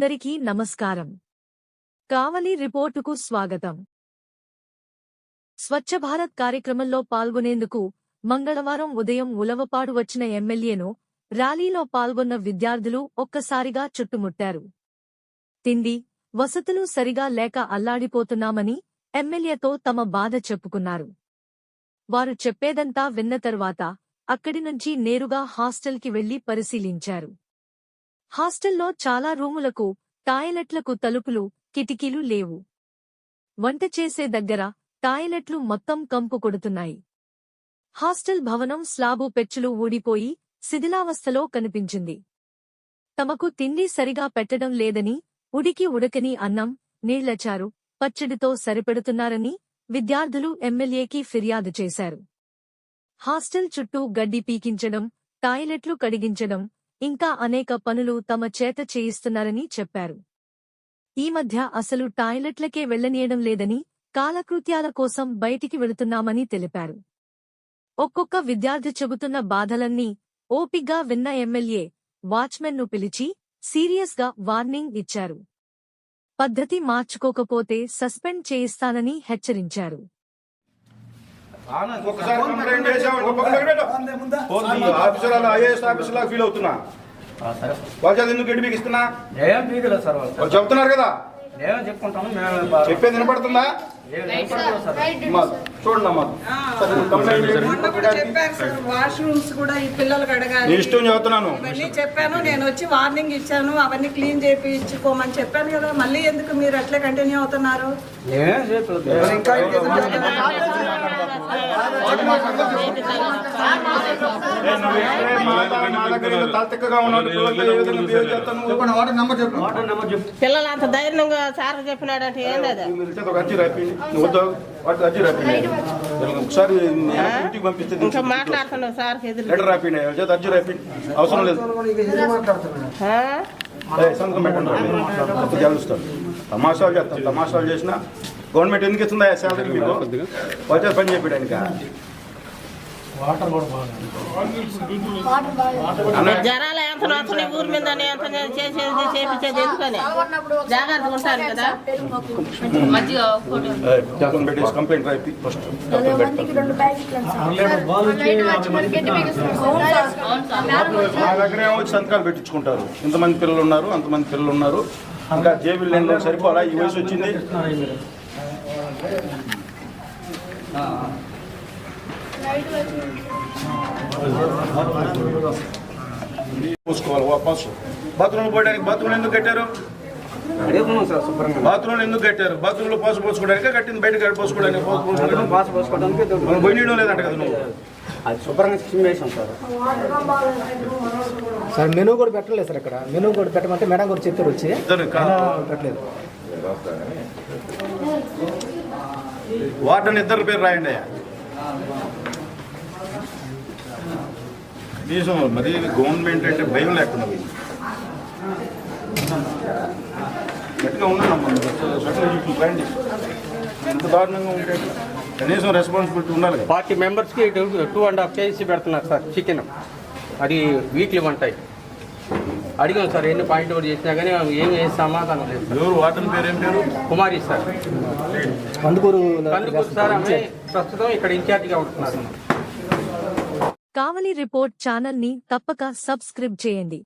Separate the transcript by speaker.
Speaker 1: అందరికీ నమస్కారం. కావలి రిపోర్టుకు స్వాగతం. స్వచ్ఛ భారత్ కార్యక్రమంలో పాల్గొనేందుకు మంగళవారం ఉదయం ఉలవపాడు వచ్చిన ఎమ్మెల్యేను ర్యాలీలో పాల్గొన్న విద్యార్థులు ఒక్కసారిగా చుట్టుముట్టారు. తిండి వసతులు సరిగా లేక అల్లాడిపోతున్నామని ఎమ్మెల్యేతో తమ బాధ చెప్పుకున్నారు. వారు చెప్పేదంతా విన్న తర్వాత అక్కడి నుంచి నేరుగా హాస్టల్కి వెళ్ళి పరిశీలించారు. హాస్టల్లో చాలా రూములకు టాయిలెట్లకు తలుపులు కిటికీలు లేవు. వంట చేసే దగ్గర టాయిలెట్లు మొత్తం కంపు కొడుతున్నాయి. హాస్టల్ భవనం స్లాబు పెచ్చులు ఊడిపోయి శిథిలావస్థలో కనిపించింది. తమకు తిండి సరిగా పెట్టడం లేదని ఉడికి ఉడకని అన్నం నీళ్ళచారు పచ్చడితో సరిపెడుతున్నారని విద్యార్థులు ఎమ్మెల్యేకి ఫిర్యాదు చేశారు. హాస్టల్ చుట్టూ గడ్డి పీకించడం టాయిలెట్లు కడిగించడం ఇంకా అనేక పనులు తమ చేత చేయిస్తున్నారని చెప్పారు. ఈ మధ్య అసలు టాయిలెట్లకే వెళ్ళనీయడం లేదని కాలకృత్యాల కోసం బయటికి వెళుతున్నామని తెలిపారు. ఒక్కొక్క విద్యార్థి చెబుతున్న బాధలన్నీ ఓపిగ్గా విన్న ఎమ్మెల్యే వాచ్మెన్ను పిలిచి సీరియస్గా వార్నింగ్ ఇచ్చారు. పద్ధతి మార్చుకోకపోతే సస్పెండ్ చేయిస్తానని హెచ్చరించారు.
Speaker 2: కంప్లైంట్ చేసామని ఆఫీసర్ ఐఏఎస్ ఆఫీసర్ లాగా ఫీల్ అవుతున్నా. వాళ్ళ చేత ఎందుకు మీకు ఇస్తున్నా
Speaker 3: వాళ్ళు.
Speaker 2: చెప్తున్నారు కదా. చెప్పేది వినపడుతుందా? ఇష్టం చెబుతున్నాను.
Speaker 4: ఇవన్నీ చెప్పాను నేను వచ్చి వార్నింగ్ ఇచ్చాను అవన్నీ క్లీన్ చేయించుకోమని చెప్పాను కదా మళ్ళీ ఎందుకు మీరు అట్లే కంటిన్యూ అవుతున్నారు?
Speaker 5: పిల్లలు అంత ధైర్యంగా సార్ చెప్పినాడంటే ఏం లేదా
Speaker 2: ఒకసారి
Speaker 5: ఇంకా
Speaker 2: నేను
Speaker 5: మాట్లాడుతున్నావు సార్
Speaker 2: లెటర్ అర్జీ రాపిండి అవసరం లేదు. సంతకం పెట్టండి. తమాషాలు చేస్తాం తమాషాలు చేసినా గవర్నమెంట్ ఎందుకు ఇస్తుందా శాలరీ మీకు? వచ్చే పని చెప్పాడు ఆయనక అన్న
Speaker 5: జనాలు ఎంత వస్తున్నాయి ఊరి మీద ఎంత చేసేది చేపించేది ఎందుకని? జాగ్రత్తగా ఉంటారు కదా.
Speaker 2: పెట్టేసి కంప్లైంట్ ఫస్ట్ పెడతాను మా దగ్గర ఏమో వచ్చి సంతకాలు పెట్టించుకుంటారు. ఇంతమంది పిల్లలు ఉన్నారు అంతమంది పిల్లలు ఉన్నారు. ఇంకా జేబులు లేని సరిపోలా? ఈ వయసు వచ్చింది. వాపస్ బాత్రూమ్ పోయడానికి బాత్రూమ్ ఎందుకు కట్టారు? బాత్రూమ్ ఎందుకు కట్టారు? బాత్రూమ్లో పాసు పోసుకోవడానికి? కట్టింది బయట పోసుకోవడానికి? పోసు పోసుకోవడానికి? లేదంట కదా నువ్వు.
Speaker 3: అది శుభ్రంగా చిమ్మేసాం సార్.
Speaker 6: సార్ మెనూ కూడా పెట్టలేదు సార్ ఇక్కడ. మెనూ కూడా పెట్టమంటే మేడం కూడా చెప్పారు వచ్చి. పెట్టలేదు.
Speaker 2: వార్డెన్ ఇద్దరు పేరు రాయండి అయ్యా. కనీసం మరి గవర్నమెంట్ అంటే భయం లేకుండా పోయింది. గట్టిగా ఉన్నాను రాయండి ఎంత దారుణంగా ఉంటే కనీసం రెస్పాన్సిబిలిటీ ఉండాలి
Speaker 7: పార్టీ మెంబర్స్కి టూ అండ్ హాఫ్ కేజీ పెడుతున్నారు సార్ చికెన్. అది వీక్లీ వన్ టైం అడిగాం సార్ ఎన్ని పాయింట్ అవుట్ చేసినా కానీ ఏం ఏ సమాధానం లేదు సార్.
Speaker 2: ఎవరు వార్డెన్ పేరు ఏం పేరు?
Speaker 7: కుమారి సార్.
Speaker 6: కందుకూరు
Speaker 7: కందుకూరు సార్ ఆమె ప్రస్తుతం ఇక్కడ ఇన్ఛార్జిగా ఉంటున్నారు.
Speaker 1: కావలి రిపోర్ట్ ఛానల్ని తప్పక సబ్స్క్రైబ్ చేయండి.